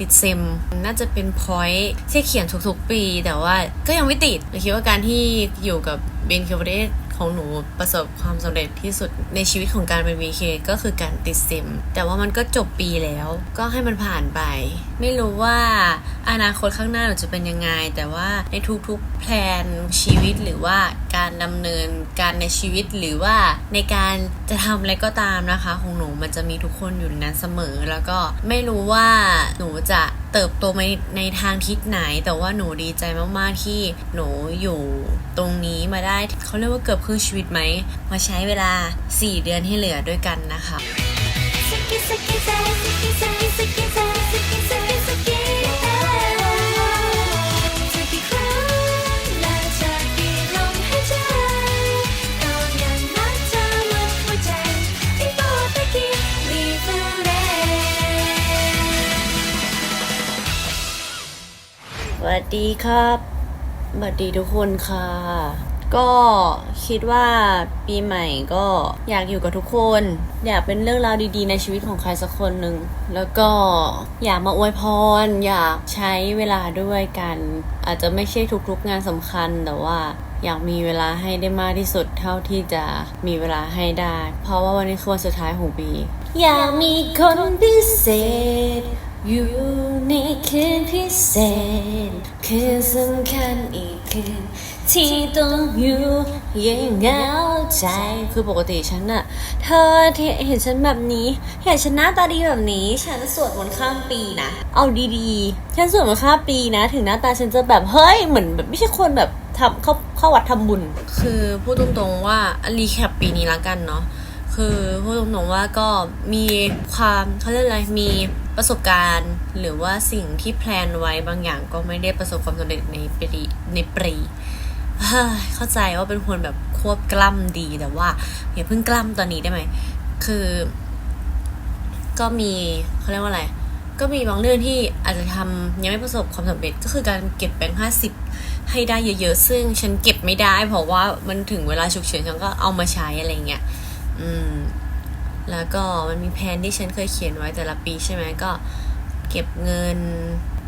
ติดเซมน่าจะเป็นพอยท์ที่เขียนทุกๆปี แต่ว่าก็ยังไม่ติดเราคิดว่าการที่อยู่กับเบนเคเบเดของหนูประสบความสำเร็จที่สุดในชีวิตของการเป็น VK ก็คือการติดเซมแต่ว่ามันก็จบปีแล้ว ก็ให้มันผ่านไป ไม่รู้ว่าอนาคตข้างหน้าหนูจะเป็นยังไง แต่ว่าในทุกๆแพลนชีวิตหรือว่า การดำเนินการในชีวิตหรือว่าในการจะทำอะไรก็ตามนะคะ ของหนูมันจะมีทุกคนอยู่ในนั้นเสมอ แล้วก็ไม่รู้ว่าหนูจะเติบโตในในทางทิศไหน แต่ว่าหนูดีใจมากๆที่หนูอยู่ตรงนี้มาได้เขาเรียกว่าเกือบครึ่งชีวิตไหมมาใช้เวลา 4 เดือนที่เหลือด้วยกันนะคะ สวัสดีครับสวัสดีทุกคนค่ะ ก็คิดว่าปีใหม่ก็อยากอยู่กับทุกคน อยากเป็นเรื่องราวดีๆ ในชีวิตของใครสักคนหนึ่ง แล้วก็อยากมาอวยพร อยากใช้เวลาด้วยกัน อาจจะไม่ใช่ทุกๆงานสำคัญแต่ว่าอยากมีเวลาให้ได้มากที่สุดเท่าที่จะมีเวลาให้ได้ เพราะว่าวันนี้คือวันสุดท้ายของปี อยากมีคนพิเศษ อยู่ในคืนพิเศษ คืนสำคัญอีกคืนที่ต้องอยู่ยังเหงาใจ คือปกติฉันอะเธอที่เห็นฉันแบบนี้ เห็นฉันหน้าตาดีแบบนี้ ฉันสวดมนต์ข้ามปีนะ เอาดีๆ ฉันสวดมนต์ข้ามปีนะ ถึงหน้าตาฉันจะแบบเฮ้ยเหมือนแบบไม่ใช่คนแบบทำเข้าเข้าวัดทำบุญ คือพูดตรงๆว่ารีแคปปีนี้ละกันเนาะคือพูดตรงๆว่าก็มีความเขาเรียกอะไรมี ประสบการณ์หรือว่าสิ่งที่แพลนไว้บางอย่างก็ไม่ได้ประสบความสำเร็จในปรีในปรีเฮ้ยเข้าใจว่าเป็นคนแบบควบกล้ำดีแต่ว่าอย่าเพิ่งกล้ำตอนนี้ได้ไหมคือ ก็มีเขาเรียกว่าอะไร ก็มีบางเรื่องที่อาจจะทำยังไม่ประสบความสำเร็จก็คือการเก็บแบงค์ห้าสิบให้ได้เยอะๆ ซึ่งฉันเก็บไม่ได้ เพราะว่ามันถึงเวลาฉุกเฉินฉันก็เอามาใช้อะไรเงี้ย อืม แล้วก็มันมีแผนที่ฉันเคยเขียนไว้แต่ละปีใช่ไหมก็เก็บเงิน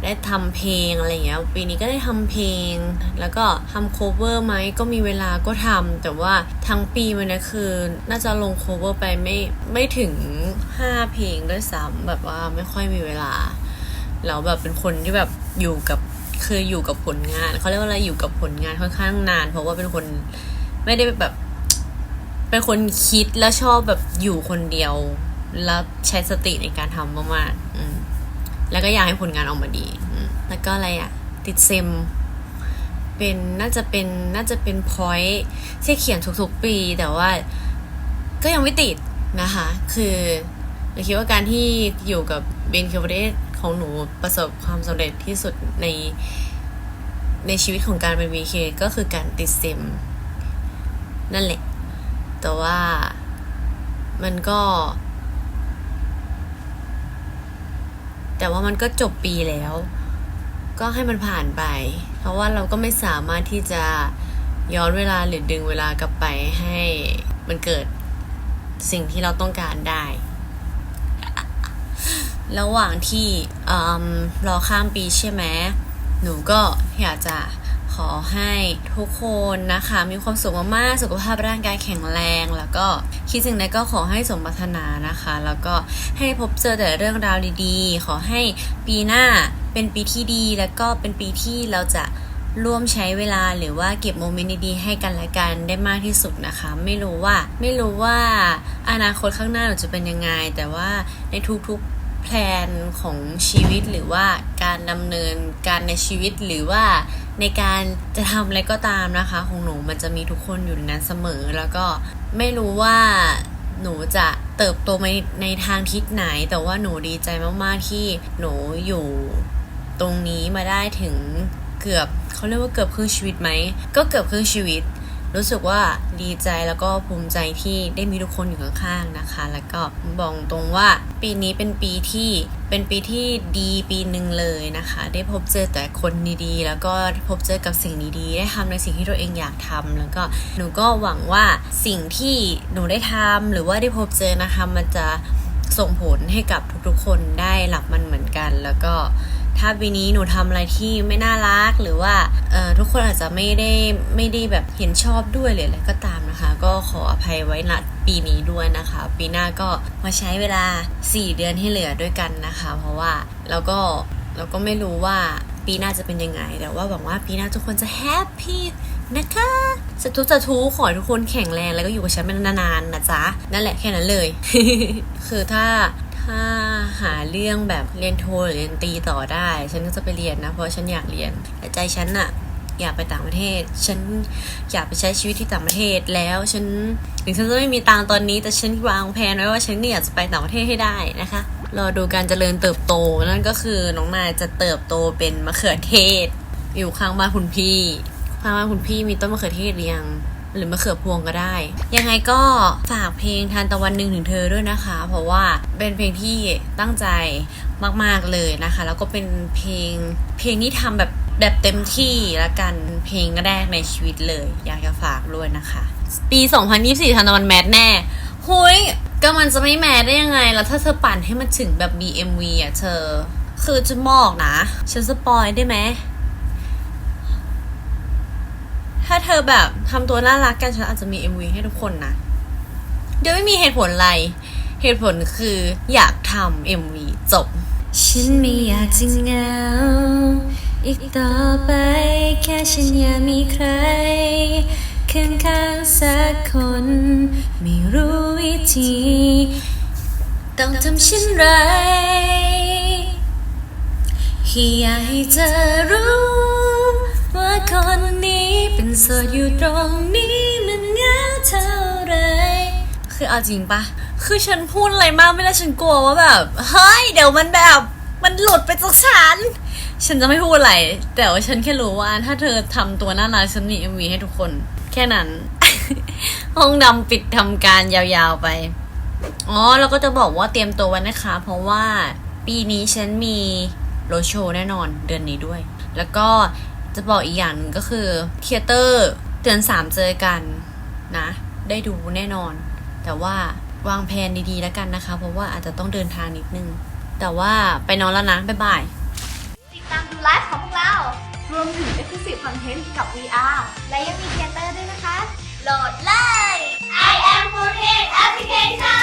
ได้ทำเพลงอะไรเงี้ยปีนี้ก็ได้ทำเพลง แล้วก็ทำโคเวอร์ไหมก็มีเวลาก็ทำแต่ว่าทั้งปีมันนะคือ น่าจะลงโคเวอร์ไปไม่ไม่ถึงห้าเพลงด้วยซ้ำแบบว่าไม่ค่อยมีเวลาแล้วแบบเป็นคนที่แบบอยู่กับคืออยู่กับผลงานเขาเรียกว่าอะไรอยู่กับผลงานค่อนข้างนาน เพราะว่าเป็นคนไม่ได้แบบ เป็นคนคิดแล้วชอบแบบอยู่คนเดียว แล้วใช้สติในการทำมากๆอืมแล้วก็อยากให้ผลงานออกมาดีอืมแล้วก็อะไรอะติดเซมเป็นน่าจะเป็นน่าจะเป็นพอยท์ที่เขียนทุกๆปีแต่ว่าก็ยังไม่ติดนะคะ คือเราคิดว่าการที่อยู่กับเบนเคเบเดของหนูประสบความสำเร็จที่สุดในในชีวิตของการเป็น VK ก็คือการติดเซมนั่นแหละ แต่ว่ามันก็ แต่ว่ามันก็จบปีแล้ว ก็ให้มันผ่านไป เพราะว่าเราก็ไม่สามารถที่จะย้อนเวลาหรือดึงเวลากลับไปให้มันเกิดสิ่งที่เราต้องการได้ ระหว่างที่อืมรอข้ามปีใช่ไหมหนูก็อยากจะ ขอให้ทุกคนนะคะ มีความสุขมากๆ สุขภาพร่างกายแข็งแรง แล้วก็คิดสิ่งใดก็ขอให้สมปรารถนานะคะ แล้วก็ให้พบเจอแต่เรื่องราวดีๆ ขอให้ปีหน้าเป็นปีที่ดี แล้วก็เป็นปีที่เราจะร่วมใช้เวลาหรือว่าเก็บโมเมนต์ดีๆให้กันและกันได้มากที่สุดนะคะ ไม่รู้ว่าไม่รู้ว่าอนาคตข้างหน้าหนูจะเป็นยังไง แต่ว่าในทุกๆ แพลนของชีวิตหรือว่าการดำเนินการในชีวิตหรือว่าในการจะทำอะไรก็ตามนะคะ ของหนูมันจะมีทุกคนอยู่ในนั้นเสมอ แล้วก็ไม่รู้ว่าหนูจะเติบโตในในทางทิศไหน แต่ว่าหนูดีใจมากๆที่หนูอยู่ตรงนี้มาได้ถึงเกือบเขาเรียกว่าเกือบครึ่งชีวิตไหมก็เกือบครึ่งชีวิต รู้สึกว่าดีใจแล้วก็ภูมิใจที่ได้มีทุกคนอยู่ข้างๆนะคะ แล้วก็บอกตรงว่า ปีนี้เป็นปีที่เป็นปีที่ดีปีหนึ่งเลยนะคะ ได้พบเจอแต่คนดีๆ แล้วก็พบเจอกับสิ่งดีๆ ได้ทำในสิ่งที่ตัวเองอยากทำแล้วก็หนูก็หวังว่าสิ่งที่หนูได้ทำหรือว่าได้พบเจอนะคะมันจะส่งผลให้กับทุกๆคนได้รับมันเหมือนกัน แล้วก็ ถ้าปีนี้หนูทำอะไรที่ไม่น่ารักหรือว่าทุกคนอาจจะไม่ได้ไม่ได้แบบเห็นชอบด้วยหรือะไรก็ตามนะคะ ก็ขออภัยไว้ณปีนี้ด้วยนะคะ ปีหน้าก็มาใช้เวลา 4 เดือนที่เหลือด้วยกันนะคะ เพราะว่าแล้วก็เราก็ไม่รู้ว่าปีหน้าจะเป็นยังไง แต่ว่าหวังว่าปีหน้าทุกคนจะแฮปปี้นะคะสาธุสาธุขอให้ทุกคนแข็งแรงแล้วก็อยู่กับฉันเป็นนานๆนะจ๊ะ นั่นแหละแค่นั้นเลย คือถ้า ถ้าหาเรื่องแบบเรียนโทหรือเรียนตีต่อได้ ฉันก็จะไปเรียนนะ เพราะฉันอยากเรียนแต่ใจฉันอะอยากไปต่างประเทศ ฉันอยากไปใช้ชีวิตที่ต่างประเทศแล้วฉันถึงฉันจะไม่มีตังตอนนี้ แต่ฉันวางแผนไว้ว่าฉันเนี่ยอยากจะไปต่างประเทศให้ได้นะคะรอดูการเจริญเติบโตนั่นก็คือน้องนายจะเติบโตเป็นมะเขือเทศ อยู่ข้างบ้านคุณพี่ข้างบ้านคุณพี่มีต้นมะเขือเทศหรือยัง หรือมะเขือพวงก็ได้ ยังไงก็ฝากเพลงทานตะวันหนึ่งถึงเธอด้วยนะคะ เพราะว่าเป็นเพลงที่ตั้งใจมากๆเลยนะคะ แล้วก็เป็นเพลงเพลงที่ทำแบบแบบเต็มที่ละกันเพลงแรกในชีวิตเลย อยากจะฝากด้วยนะคะ ปี 2024ทานตะวันแมทแน่หุยก็มันจะไม่แมทได้ยังไง แล้วถ้าเธอปั่นให้มันถึงแบบ BMV อะเธอ คือจะบอกนะ ฉันสปอยได้ไหม ถ้าเธอแบบทำตัวน่ารักกันฉันอาจจะมี MV ให้ทุกคนนะเดี๋ยวไม่มีเหตุผลอะไร เหตุผลคืออยากทำ MV จบ ฉันไม่อยากจะเหงาอีกต่อไปแค่ฉันอยากมีใครข้างๆสักคน ไม่รู้วิธี ต้องทำเช่นไรแค่อยากให้เธอรู้ว่าคนนี้เป็น โสดอยู่ตรงนี้มันเหงาเท่าไรคือเอาจริงปะคือฉันพูดอะไรมากไม่ได้ฉันกลัวว่าแบบเฮ้ยเดี๋ยวมันแบบมันหลุดไปจากฉัน ฉันจะไม่พูดอะไร แต่ว่าฉันแค่รู้ว่าถ้าเธอทำตัวน่ารักฉันมี MV ให้ทุกคน แค่นั้น ห้องดำปิดทำการยาวๆไป อ๋อ แล้วก็จะบอกว่าเตรียมตัวไว้นะคะ เพราะว่าปีนี้ฉันมีโรโชแน่นอนเดือนนี้ด้วย แล้วก็ จะบอกอีกอย่างหนึ่งก็คือเทเตอร์เดือนสามเจอกันนะ ได้ดูแน่นอน แต่ว่าวางแผนดีๆแล้วกันนะคะ เพราะว่าอาจจะต้องเดินทางนิดนึง แต่ว่าไปนอนแล้วนะ บ๊ายบาย ติดตามดูไลฟ์ของพวกเรา รวมถึง Exclusive Content กับ VR และยังมีเทเตอร์ด้วยนะคะ โหลดเลย I am f o o d Application